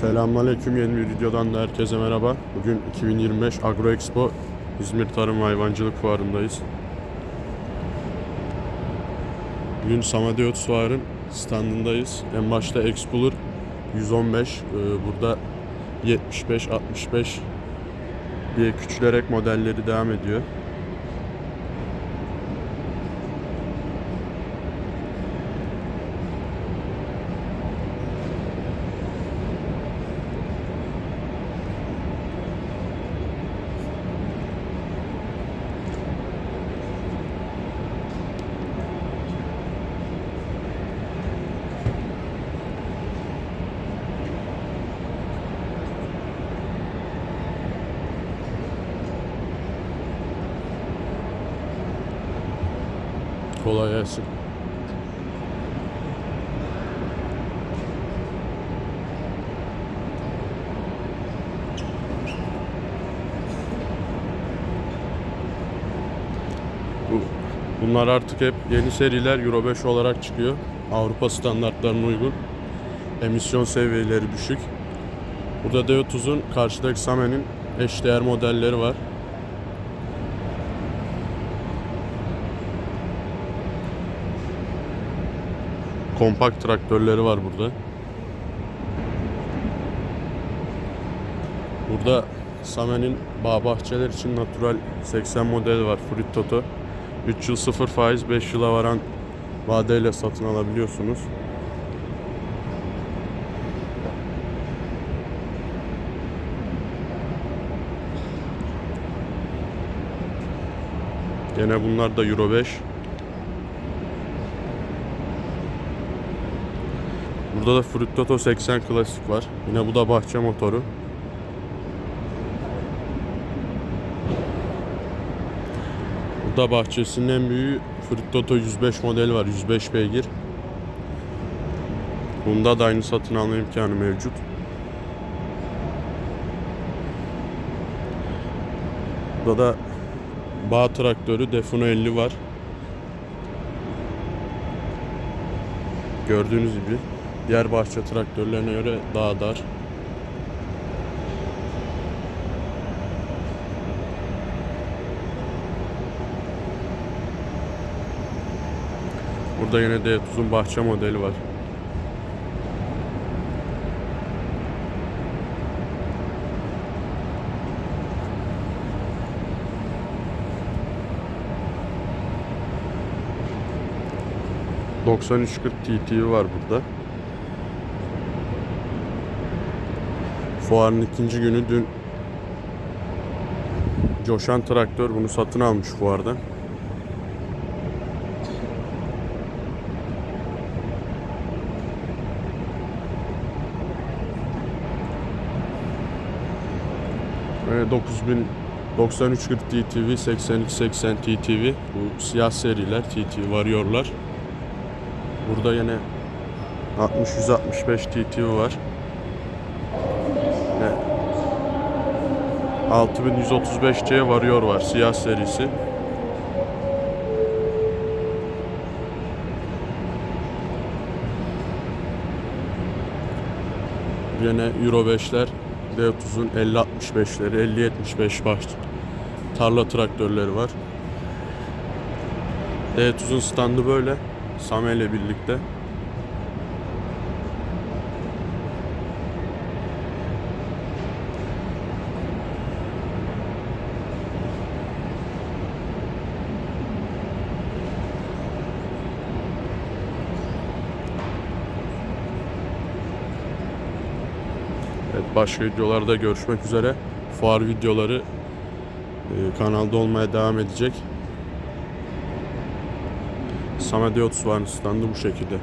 Selamünaleyküm yeni bir videodan da herkese merhaba. Bugün 2025 Agro Expo İzmir Tarım ve Hayvancılık Fuarı'ndayız. Bugün Samadiyot Fuar'ın standındayız. En başta Explorer 115, ee, burada 75, 65 diye küçülerek modelleri devam ediyor. Kolay gelsin. Bu, bunlar artık hep yeni seriler Euro 5 olarak çıkıyor. Avrupa standartlarına uygun. Emisyon seviyeleri düşük. Burada D30'un karşıdaki Samen'in eşdeğer modelleri var. Kompakt traktörleri var burada. Burada Samen'in bağ bahçeler için natural 80 modeli var. Fruit Toto. 3 yıl 0 faiz 5 yıla varan vadeyle satın alabiliyorsunuz. Gene bunlar da Euro 5. Burada da Fruit Toto 80 klasik var. Yine bu da bahçe motoru. Burada bahçesinin en büyüğü Fruit Toto 105 modeli var. 105 beygir. Bunda da aynı satın alma imkanı mevcut. Burada da bağ traktörü Defino 50 var. Gördüğünüz gibi diğer bahçe traktörlerine göre daha dar. Burada yine de uzun bahçe modeli var. ...9340 TTV var burada. Fuarın ikinci günü dün... ...Coşan traktör bunu satın almış fuardan. Böyle 9000 9340 TTV, 8380 TTV bu siyah seriler TTV varıyorlar. Burada yine 60 165 TTV var. 6135C varıyor var siyah serisi. Yine Euro 5'ler D30'un 50-65'leri, 50-75 baş tarla traktörleri var. D30'un standı böyle. Same ile birlikte. Evet, başka videolarda görüşmek üzere. Fuar videoları e, kanalda olmaya devam edecek. Samadiyot Fuarı standı bu şekilde.